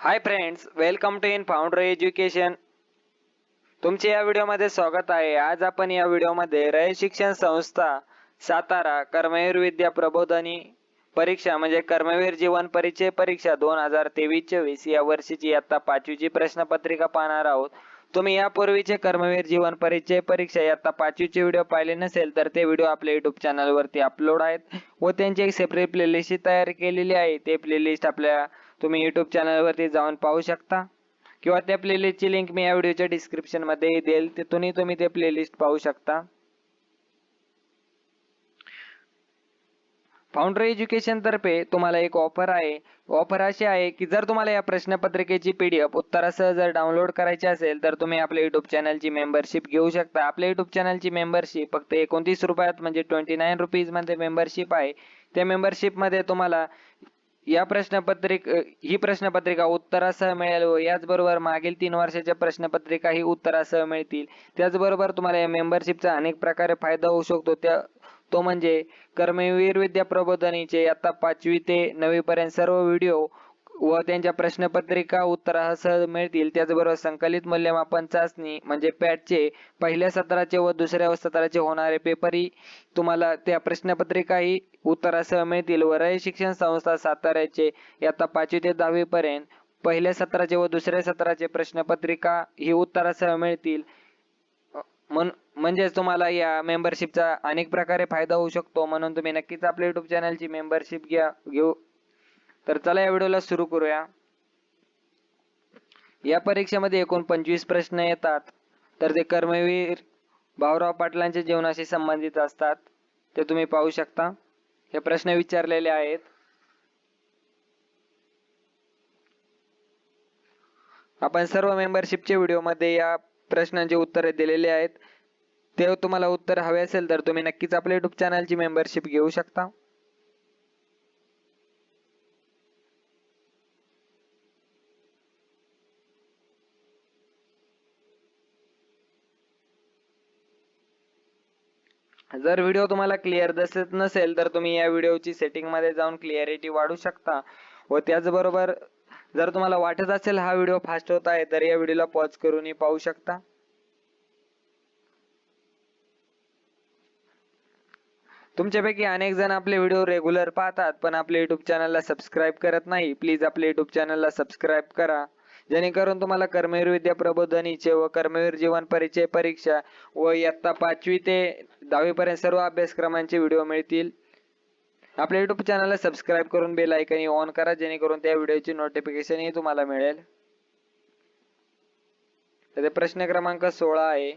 Hi friends welcome to in founder education तुमचे या व्हिडिओमध्ये स्वागत आहे. आज आपण या व्हिडिओमध्ये रय शिक्षण संस्था सातारा कर्मवीर विद्या प्रबोधनी परीक्षा म्हणजे कर्मवीर जीवन परिचय परीक्षा दोन हजार तेवीस चोवीस या वर्षीची इयत्ता पाचवीची प्रश्नपत्रिका पाहणार आहोत. तुम्ही यापूर्वीचे कर्मवीर जीवन परिचय परीक्षा इयत्ता पाचवीचे व्हिडिओ पाहिले नसेल तर ते व्हिडिओ आपल्या युट्यूब चॅनलवरती अपलोड आहेत व त्यांची एक सेपरेट प्लेलिस्ट तयार केलेली आहे. ते प्लेलिस्ट आपल्या तुम्ही यूट्यूब चॅनलवरती जाऊन पाहू शकता. किंवा त्या प्लेलिस्टची लिंक मी या व्हिडिओच्या डिस्क्रिप्शनमध्ये देईल. तिथूनही तुम्ही ते प्लेलिस्ट पाहू शकता. फाउंडर एज्युकेशन तर्फे तुम्हाला एक ऑफर आहे. ऑफर अशी आहे की जर तुम्हाला या प्रश्नपत्रिकेची पीडीएफ उत्तरासह जर डाउनलोड करायची असेल तर तुम्ही आपल्या युट्यूब चॅनलची मेंबरशिप घेऊ शकता. आपल्या युट्यूब चॅनलची मेंबरशिप फक्त एकोणतीस रुपयात म्हणजे ट्वेंटी नाईन रुपीजमध्ये मेंबरशिप आहे. त्या मेंबरशिपमध्ये तुम्हाला या प्रश्नपत्रिक ही प्रश्नपत्रिका उत्तरासह मिळेल व याचबरोबर मागील तीन वर्षाच्या प्रश्नपत्रिका ही उत्तरासह मिळतील. त्याचबरोबर तुम्हाला या मेंबरशिपचा अनेक प्रकारे फायदा होऊ शकतो. त्या तो म्हणजे कर्मवीर विद्या प्रबोधनीचे आता पाचवी ते नववी पर्यंत सर्व व्हिडिओ व त्यांच्या प्रश्नपत्रिका उत्तरासह मिळतील. त्याचबरोबर संकलित मूल्यमापन चाचणी म्हणजे पॅटचे पहिल्या सत्राचे व दुसऱ्या सत्राचे होणारे पेपरही तुम्हाला त्या प्रश्नपत्रिकाही उत्तरासह मिळतील. व रय शिक्षण संस्था साताऱ्याचे आता पाचवी ते दहावी पर्यंत पहिल्या सत्राचे व दुसऱ्या सत्राचे प्रश्नपत्रिका ही उत्तरासह मिळतील. म्हणजेच तुम्हाला या मेंबरशिपचा अनेक प्रकारे फायदा होऊ शकतो. म्हणून तुम्ही नक्कीच आपल्या युट्यूब चॅनलची मेंबरशिप घ्या घेऊ तर चला या व्हिडिओला सुरू करूया. या परीक्षेमध्ये एकूण पंचवीस प्रश्न येतात. तर ते कर्मवीर भाऊराव पाटलांच्या जीवनाशी संबंधित असतात. ते तुम्ही पाहू शकता. हे प्रश्न विचारलेले आहेत. आपण सर्व मेंबरशिपच्या व्हिडिओमध्ये या प्रश्नांची उत्तरे दिलेली आहेत. ते तुम्हाला उत्तर हवे असेल तर तुम्ही नक्कीच आपल्या युट्यूब चॅनलची मेंबरशिप घेऊ शकता. जर व्हिडिओ तुम्हाला क्लिअर दिसत नसेल तर तुम्ही या व्हिडिओची सेटिंगमध्ये जाऊन क्लिअरिटी वाढू शकता. व त्याचबरोबर जर तुम्हाला वाटत असेल हा व्हिडिओ फास्ट होत आहे तर या व्हिडिओला पॉज करूनही पाहू शकता. तुमच्यापैकी अनेक जण आपले व्हिडिओ रेग्युलर पाहतात पण आपल्या युट्यूब चॅनलला सबस्क्राईब करत नाही. प्लीज आपल्या युट्यूब चॅनलला सबस्क्राईब करा. जेणेकरून तुम्हाला कर्मवीर विद्या प्रबोधनीचे व कर्मवीर जीवन परिचय परीक्षा व इयत्ता पाचवी ते दहावी पर्यंत सर्व अभ्यासक्रमांचे व्हिडिओ मिळतील. आपल्या युट्यूब चॅनलला सबस्क्राईब करून बेल आयकन ऑन करा जेणेकरून त्या व्हिडिओची नोटिफिकेशनही तुम्हाला मिळेल. तर प्रश्न क्रमांक सोळा आहे.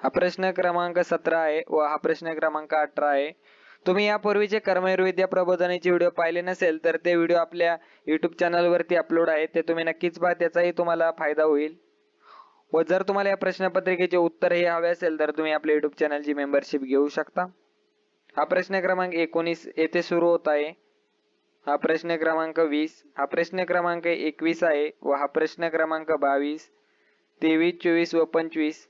हा प्रश्न क्रमांक सतरा आहे व हा प्रश्न क्रमांक अठरा आहे. तुम्ही यापूर्वीचे कर्मवीर विद्या प्रबोधनाचे व्हिडिओ पाहिले नसेल तर ते व्हिडिओ आपल्या युट्यूब चॅनलवरती अपलोड आहेत. ते तुम्ही नक्कीच पहा त्याचाही तुम्हाला फायदा होईल. व जर तुम्हाला या प्रश्नपत्रिकेचे उत्तर हे हवे असेल तर तुम्ही आपल्या युट्यूब चॅनलची मेंबरशिप घेऊ शकता. हा प्रश्न क्रमांक एकोणीस येथे सुरू होत आहे. हा प्रश्न क्रमांक वीस हा प्रश्न क्रमांक एकवीस आहे व हा प्रश्न क्रमांक बावीस तेवीस चोवीस व पंचवीस.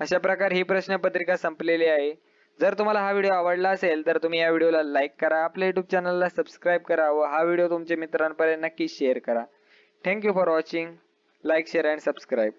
अशा प्रकारे ही प्रश्नपत्रिका संपलेली आहे. जर तुम्हाला हा व्हिडिओ आवडला असेल तर तुम्ही या व्हिडिओला लाईक करा. आपल्या युट्यूब चॅनलला सबस्क्राईब करा व हा व्हिडिओ तुमच्या मित्रांपर्यंत नक्की शेअर करा. Thank you for watching like share and subscribe